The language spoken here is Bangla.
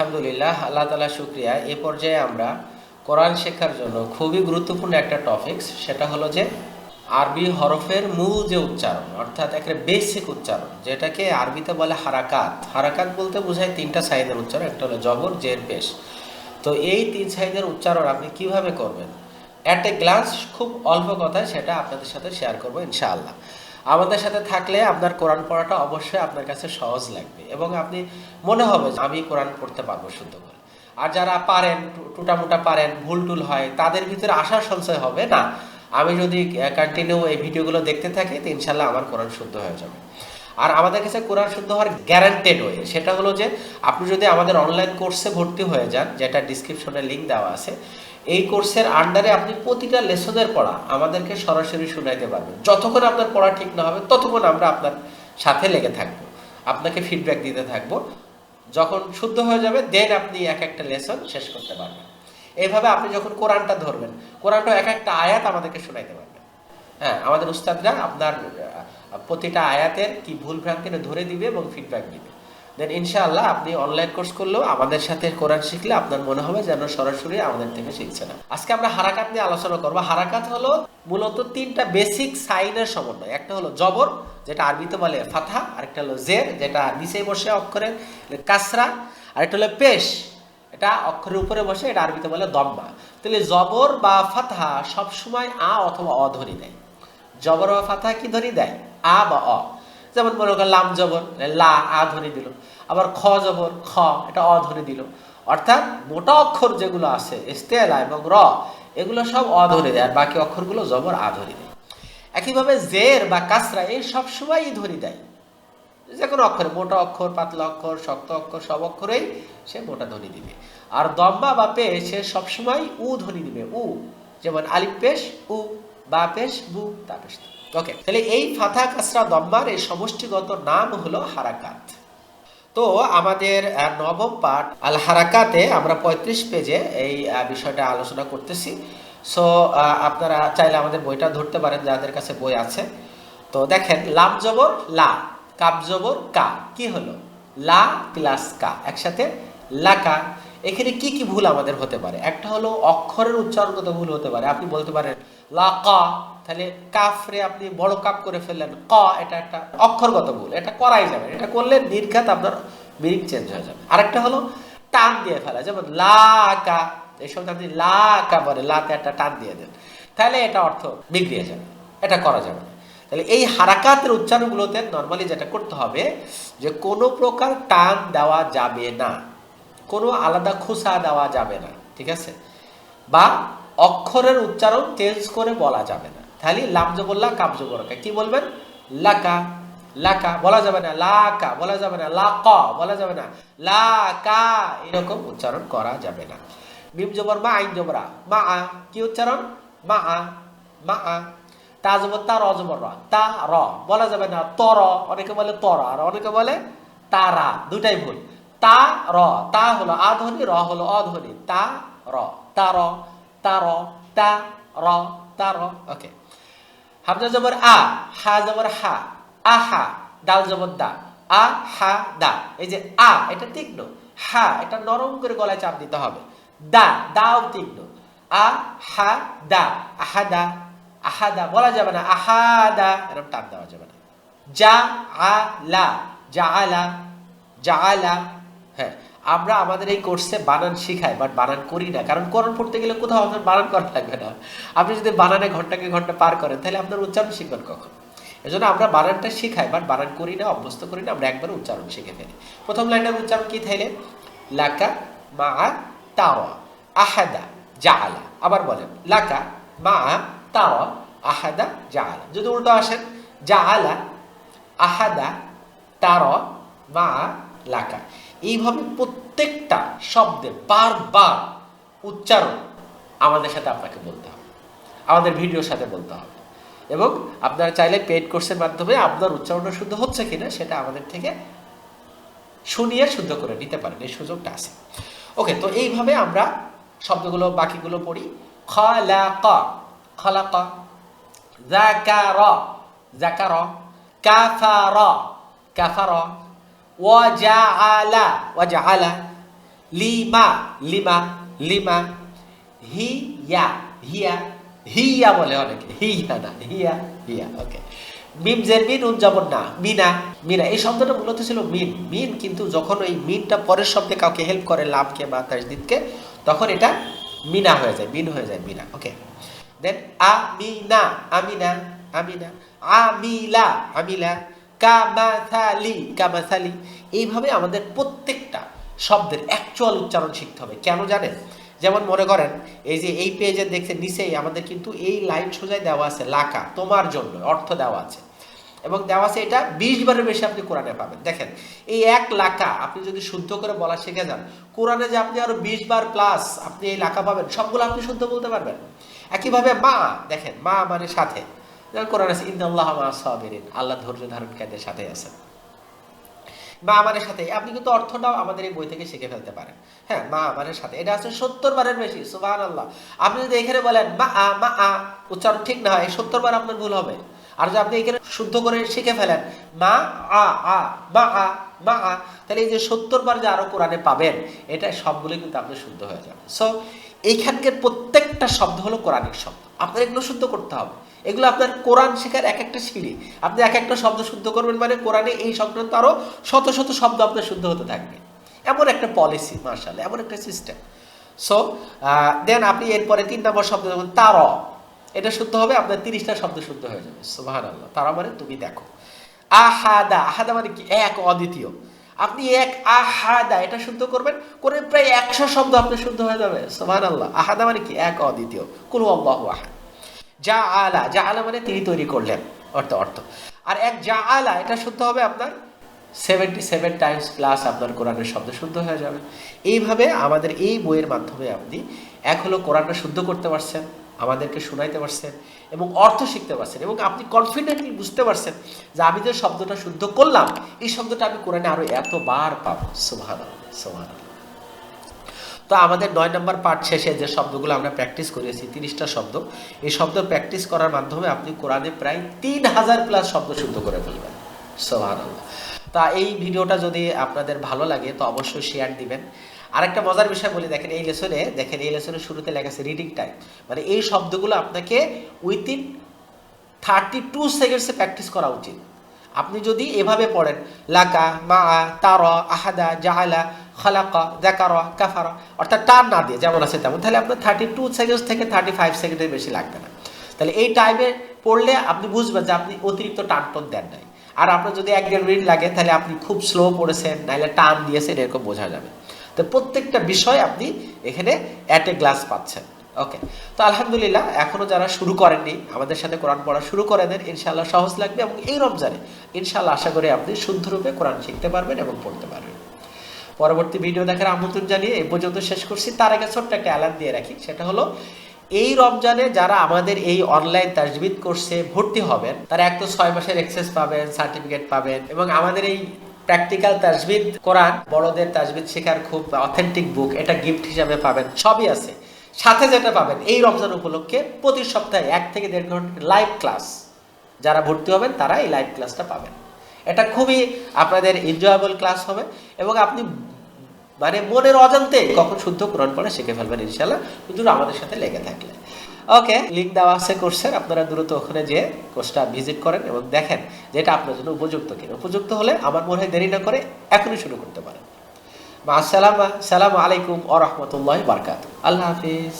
আলহামদুলিল্লাহ, আল্লাহ তালা শুক্রিয়া। এ পর্যায়ে আমরা কোরআন শেখার জন্য খুবই গুরুত্বপূর্ণ একটা টপিকস সেটা হলো যে আরবি হরফের মূল যে উচ্চারণ, অর্থাৎ একটা বেসিক উচ্চারণ, যেটাকে আরবিতে বলে হারাকাত। হারাকাত বলতে বোঝায় তিনটা সাইজের উচ্চারণ, একটা হলো জবর, জের, পেশ। তো এই তিন সাইজের উচ্চারণ আপনি কীভাবে করবেন? অ্যাট এ গ্লান্স খুব অল্প কথায় সেটা আপনাদের সাথে শেয়ার করব ইনশাআল্লাহ। আমাদের সাথে থাকলে আপনার কোরআন পড়াটা অবশ্যই আপনার কাছে সহজ লাগবে এবং আপনি মনে হবে আমি কোরআন পড়তে পারব শুদ্ধ করে। আর যারা পারেন, টুটামুটা পারেন ভুল টুল হয়, তাদের ভিতরে আশার সঞ্চয় হবে না। আমি যদি কন্টিনিউ এই ভিডিওগুলো দেখতে থাকি, তো ইনশাল্লাহ আমার কোরআন শুদ্ধ হয়ে যাবে। আর আমাদের কাছে কোরআন শুদ্ধ হওয়ার গ্যারান্টেড ওয়ে সেটা হলো যে, আপনি যদি আমাদের অনলাইন কোর্সে ভর্তি হয়ে যান, যেটা ডিসক্রিপশনে লিঙ্ক দেওয়া আছে, এই কোর্সের আন্ডারে আপনি প্রতিটা লেসনের পড়া আমাদেরকে সরাসরি শুনাইতে পারবেন। যতক্ষণ আপনার পড়া ঠিক না হবে, ততক্ষণ আমরা আপনার সাথে লেগে থাকব। আপনাকে ফিডব্যাক দিতে থাকব। যখন শুদ্ধ হয়ে যাবে দেন আপনি এক একটা লেসন শেষ করতে পারবেন। এইভাবে আপনি যখন কোরআনটা ধরবেন, কোরআনটা এক একটা আয়াত আমাদেরকে শোনাইতে পারবেন। হ্যাঁ আমাদের উস্তাদরা আপনার প্রতিটা আয়াতের কি ভুল ভ্রান্তিটা ধরে দিবে এবং ফিডব্যাক দিবে। দেন ইনশাআল্লাহ আপনি অনলাইন কোর্স করলেও আমাদের সাথে কোরআন শিখলে আপনার মনে হবে যেন সরাসরি আমাদের থেকে শিখছে না। আজকে আমরা হারাকাত নিয়ে আলোচনা করব। হারাকাত হলো মূলত তিনটা বেসিক সাইনের সমন্বয়। একটা হলো জবর, যেটা আরবিতে বলে ফাথা আরেকটা হলো জের, যেটা নিচে বসে অক্ষরের কাসরা, আরেকটা হলো পেশ, এটা অক্ষরের উপরে বসে, এটা আরবিতে বলে দম্মা। তাহলে জবর বা ফাথা সবসময় আ অথবা অ ধরি দেয় জবর বা ফাথা কি ধরি দেয়? আ বা অ। যেমন মনে করেন লাম জবর লা, আ ধরে দিল। আবার খ জবর, খ, এটা অ ধরে দিল। অর্থাৎ মোটা অক্ষর যেগুলো আছে ইস্তেলা এবং র, এগুলো সব অ ধরে দেয়। আর বাকি অক্ষরগুলো জবর, আ ধরে দেয়। একইভাবে জের বা কাসরা, এই সব সময়ই ধরি দেয়। যে কোনো অক্ষর, মোটা অক্ষর, পাতলা অক্ষর, শক্ত অক্ষর, সব অক্ষরেই সে মোটা ধ্বনি দিবে। আর দম্বা বা পেশ সে সবসময় উ ধ্বনি দিবে, উ। যেমন আলিফ পেশ, উ। বা পেশ বু তা পেশ ওকে তাহলে এই ফাথা কাসরা দম্বার, এই সমষ্টিগত নাম হলো হারাকাত। তো আমাদের নবম পাঠ, আল হারাকাতে আমরা পঁয়ত্রিশ পেজে এই বিষয়টা আলোচনা করতেছি। সো আপনারা চাইলে আমাদের বইটা ধরতে পারেন, যাদের কাছে বই আছে। তো দেখেন, লাম জবর, লা, কাপ জবর, কা, কি হলো? লা প্লাস কা, একসাথে লাকা এখানে কি কি ভুল আমাদের হতে পারে? একটা হলো অক্ষরের উচ্চারণগত ভুল হতে পারে? আপনি বলতে পারেন লা কা, তাহলে কাফরে আপনি বড় কাপ করে ফেললেন। ক, এটা একটা অক্ষরগত ভুল, এটা করাই যাবে এটা করলে নির্ঘাত আপনার মিনিং চেঞ্জ হয়ে যাবে। আরেকটা হলো টান দিয়ে ফেলা, যেমন লা কা আপনি লা কা বলে, লাতে একটা টান দিয়ে দেন। তাহলে এটা অর্থ বিগড়িয়ে যাবে, এটা করা যাবে তাহলে এই হারাকাতের উচ্চারণগুলোতে নর্মালি যেটা করতে হবে, যে কোনো প্রকার টান দেওয়া যাবে না, কোনো আলাদা খোসা দেওয়া যাবে না, ঠিক আছে? বা অক্ষরের উচ্চারণ চেঞ্জ করে বলা যাবে না। তাহলে কাবজ বলকা কি বলবেন? লাকা লাকা, বলা যাবে না, লাকা, বলা যাবে না, লাক, বলা যাবে না, লাকা, এরকম উচ্চারণ করা যাবে না। মিম জবর, মা, আইন জবরা, মা, আ, কি উচ্চারণ? মা, আ মা, আ, তা জবর, তা, র জবর, র, তা, র, বলা যাবে না তর অনেকে বলে তর আর অনেকে বলে তারা দুটাই ভুল। তা, র, তা হলো আধ্বনি র হলো অধ্বনি তা, র তা, র তা র তা র তা র ওকে। হামজা জবর আ, হা জবর হা আহা দাল জবর দা, আ, হা, দা। এই যে আ, এটা তীক্ষ্ণ। হা, এটা নরম করে গলায় চাপ দিতে হবে। দা, দাও তীক্ষ্ণ। আ, হা, দা, আহাদা আহাদা বলা যাবে না। আহাদা, এরকম টান দেওয়া যাবে না। যা আলা যা আলা যা আলা আমরা আমাদের এই কোর্সে বানান শিখাই বাট বানান করি না। কারণ কোরআন পড়তে গেলে কোথাও আপনার বানান করা লাগবে না। আপনি যদি বানানে ঘন্টাকে ঘণ্টা পার করেন, তাহলে আপনার উচ্চারণ শিখবেন কখন? এজন্য আমরা বানানটা শিখাই বাট বানান করি না, অভ্যস্ত করি না, আমরা একবার উচ্চারণ শিখে ফেলি। প্রথম লাইনের উচ্চারণ কি থাইলে লাকা মা তাওয়া আহাদা জাআলা। আবার বলেন, লাকা মা তাওয়া আহাদা জাআলা। যদি উল্টো আসেন, জাআলা আহাদা তার মা লাকা। এইভাবে প্রত্যেকটা শব্দের বারবার উচ্চারণ আমাদের সাথে আপনাকে বলতে হবে। আমাদের ভিডিওর সাথে বলতে হবে। এবং আপনারা চাইলে পেড কোর্সের মাধ্যমে আপনার উচ্চারণটা শুদ্ধ হচ্ছে কিনা সেটা আমাদের থেকে শুনিয়ে শুদ্ধ করে নিতে পারেন। এই সুযোগটা আছে। ওকে তো এইভাবে আমরা শব্দগুলো, বাকিগুলো পড়ি। খালাক খালাক জাকার ওয়াজাআলা ওয়াজাআলা লিমা লিমা লিমা হিয়া হিয়া হিয়া বলে অনেকে। হিয়া না। হিয়া হিয়া ওকে মিম জের মিন উদযাপন না। মিনা মিনা এই শব্দটা মূলত ছিল মিন মিন কিন্তু যখন ওই মিনটা পরের শব্দে কাউকে হেল্প করে লাভকে বা তাজদিদকে, তখন এটা মিনা হয়ে যায়। মিন হয়ে যায় মিনা ওকে দেন আমিনা আমিনা আমিনা আমিলা আমিলা কামাথালি কামাথালি। এইভাবে আমাদের প্রত্যেকটা শব্দের অ্যাকচুয়াল উচ্চারণ শিখতে হবে। কেন জানেন? যেমন মনে করেন, এই যে এই পেজে দেখছে নিচেই আমাদের কিন্তু এই লাইন সোজাই দেওয়া আছে, লাকা, তোমার জন্য, অর্থ দেওয়া আছে। এবং দেওয়া আছে এটা বিশ বারের বেশি আপনি কোরআনে পাবেন। দেখেন, এই এক লাকা, আপনি যদি শুদ্ধ করে বলা শিখে যান, কোরআনে যে আপনি আরও বিশ বার প্লাস আপনি এই লাকা পাবেন, সবগুলো আপনি শুদ্ধ বলতে পারবেন। একইভাবে মা, দেখেন, মা মানে সাথে। কোরআন আছে মা সাবিরিন আল্লাহ ধৈর্য ধারণকারীদের সাথে আছেন। মা সাথে, আপনি কিন্তু অর্থটাও আমাদের এই বই থেকে শিখে ফেলতে পারেন। হ্যাঁ মা সাথে, এটা আছে সত্তর বারের বেশি সুবাহ আল্লাহ আপনি যদি এখানে বলেন, মা, আ মা, আ উচ্চারণ ঠিক না হয় সত্তর বার আপনার ভুল হবে। আর যদি আপনি এখানে শুদ্ধ করে শিখে ফেলেন, মা, আ আ, মা আ মা, আ তাহলে এই যে সত্তর বার যে আরও কোরআনে পাবেন, এটা সবগুলো কিন্তু আপনি শুদ্ধ হয়ে যাবে। সো এইখানকার প্রত্যেকটা শব্দ হলো কোরআনিক শব্দ। আপনার এগুলো শুদ্ধ করতে হবে। এগুলো আপনার কোরআন শেখার এক একটা সিঁড়ি। আপনি এক একটা শব্দ শুদ্ধ করবেন মানে কোরআনে এই সংক্রান্ত আরও শত শত শব্দ আপনার শুদ্ধ হতে থাকবে। এমন একটা পলিসি মার্শাল এমন একটা সিস্টেম সো দেন আপনি এরপরে তিন নম্বর শব্দ যেমন তার। এটা শুদ্ধ হবে, আপনার তিরিশটা শব্দ শুদ্ধ হয়ে যাবে। সুবাহান আল্লাহ তারা মানে তুমি দেখো। আহাদা আহাদা মানে কি? এক, অদ্বিতীয়। আপনি এক, আহাদা, এটা শুদ্ধ করবেন, করে প্রায় একশো শব্দ আপনার শুদ্ধ হয়ে যাবে। সোহান আল্লাহ আহাদা মানে কি? এক, অদ্বিতীয়। কুলু আল্লাহ আহাদ। যা আলা যা আলা মানে তিনি তৈরি করলেন, অর্থ অর্থ। আর এক যা আলা এটা শুদ্ধ হবে আপনার সেভেন্টি সেভেন টাইমস প্লাস আপনার কোরআনের শব্দ শুদ্ধ হয়ে যাবে। এইভাবে আমাদের এই বইয়ের মাধ্যমে আপনি এক হলো কোরআনটা শুদ্ধ করতে পারছেন, আমাদেরকে শোনাইতে পারছেন এবং অর্থ শিখতে পারছেন এবং আপনি কনফিডেন্টলি বুঝতে পারছেন যে আমি যে শব্দটা শুদ্ধ করলাম, এই শব্দটা আমি কোরআনে আরও এতবার পাবো। সোহান সোহান তো আমাদের নয় নম্বর পার্ট শেষে যে শব্দগুলো আমরা প্র্যাকটিস করেছি, তিরিশটা শব্দ, এই শব্দ প্র্যাকটিস করার মাধ্যমে আপনি কোরআনে প্রায় তিন হাজার প্লাস শব্দ শুদ্ধ করে ফেলবেন। সোহান তা এই ভিডিওটা যদি আপনাদের ভালো লাগে, তো অবশ্যই শেয়ার দিবেন। আরেকটা মজার বিষয় বলি, দেখেন এই লেসনে, দেখেন এই লেসনের শুরুতে লেখা আছে রিডিং টাইম মানে এই শব্দগুলো আপনাকে উইথিন থার্টি টু সেকেন্ডসে প্র্যাকটিস করা উচিত। আপনি যদি এভাবে পড়েন, লাকা, মা, তার, আহাদা জাহালা খালাকা দেকার কাফার, অর্থাৎ টান না দিয়ে যেমন আছে তেমন, তাহলে আপনার থার্টি টু সেকেন্ডস থেকে থার্টি ফাইভ সেকেন্ডের বেশি লাগবে না। তাহলে এই টাইমে পড়লে আপনি বুঝবেন যে আপনি অতিরিক্ত টান টন দেন নাই। আর আপনার যদি এক দেড় মিনিট লাগে, তাহলে আপনি খুব স্লো পড়েছেন নাহলে টান দিয়েছেন, এরকম বোঝা যাবে। তো প্রত্যেকটা বিষয় আপনি এখানে অ্যাট এ গ্লাস পাচ্ছেন। ওকে তো আলহামদুলিল্লাহ, এখনও যারা শুরু করেননি, আমাদের সাথে কোরআন পড়া শুরু করে দেন ইনশাল্লাহ সহজ লাগবে এবং এই রমজানে ইনশাল্লাহ আশা করি আপনি শুদ্ধরূপে কোরআন শিখতে পারবেন এবং পড়তে পারবেন। পরবর্তী ভিডিও দেখার আমন্ত্রণ জানিয়ে এই পর্যন্ত শেষ করছি। তার আগে ছোট্ট একটা অ্যালার্ম দিয়ে রাখি, সেটা হলো, এই রমজানে যারা আমাদের এই অনলাইন তাজবিদ কোর্সে ভর্তি হবেন, তারা এক তো ছয় মাসের এক্সেস পাবেন সার্টিফিকেট পাবেন এবং আমাদের এই প্র্যাকটিক্যাল তাজবিদ কোরআন, বড়দের তাজবিদ শেখার খুব অথেন্টিক বুক এটা গিফট হিসাবে পাবেন, সবই আছে। সাথে যেটা পাবেন, এই রমজান উপলক্ষে প্রতি সপ্তাহে এক থেকে দেড় ঘণ্টা লাইভ ক্লাস যারা ভর্তি হবেন তারা এই লাইভ ক্লাসটা পাবেন। এটা খুবই আপনাদের এনজয়েবল ক্লাস হবে এবং আপনি মানে মনের অজান্তে কখন শুদ্ধ কোরআন পড়ে শিখে ফেলবেন ইনশাল্লাহ শুধু আমাদের সাথে লেগে থাকলে। ওকে লিঙ্ক দেওয়া আছে কোর্সের আপনারা দ্রুত ওখানে যেয়ে কোর্সটা ভিজিট করেন এবং দেখেন যে এটা আপনার জন্য উপযুক্ত কিনা। উপযুক্ত হলে আমার মনে হয় দেরি না করে এখনই শুরু করতে পারেন। মা সালাম সালাম আলাইকুম আ রহমতুল্লাহ বারকাত আল্লাহ হাফিজ।